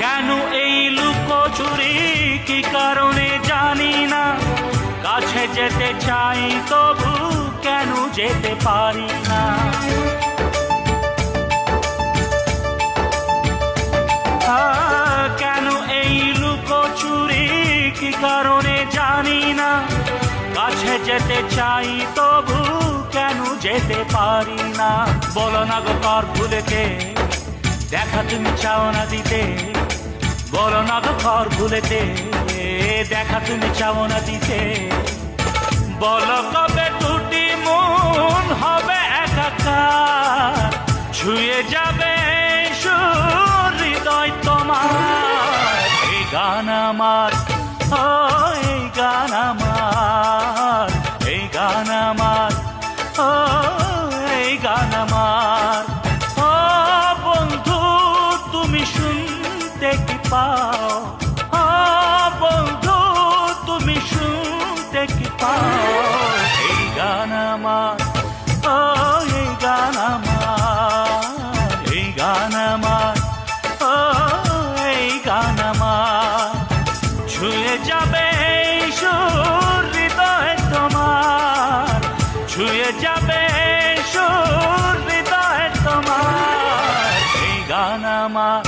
কেন এই লুকোচুরি কি কারণে জানি না। কাছে যেতে চাই তবু কেন যেতে পারি না? কেন এই লুকোচুরি কি কারণে জানি না। কাছে যেতে চাই তবু কেন যেতে পারি না? বলো না গো কর ভুলেতে দেখা তুমি চাও না দিতে, বলো না গো কর ভুলেতে, দেখা তুমি চাও না দিতে। বলো কবে দুটি মন হবে একাকার, ছুঁয়ে যাবে হৃদয় তোমার। এই গান আমার, ও এই গান আমার। শুনতে কি পাও? হ্যাঁ বন্ধু, তুমি শুনতে কি পাও? এই গান আমার, ও এই গান আমার, এই গান আমার, ও এই গান আমার। ছুঁয়ে যাবে সুর হৃদয় তোমার, ছুঁয়ে যাবে সুর হৃদয় তোমার। এই গান আমার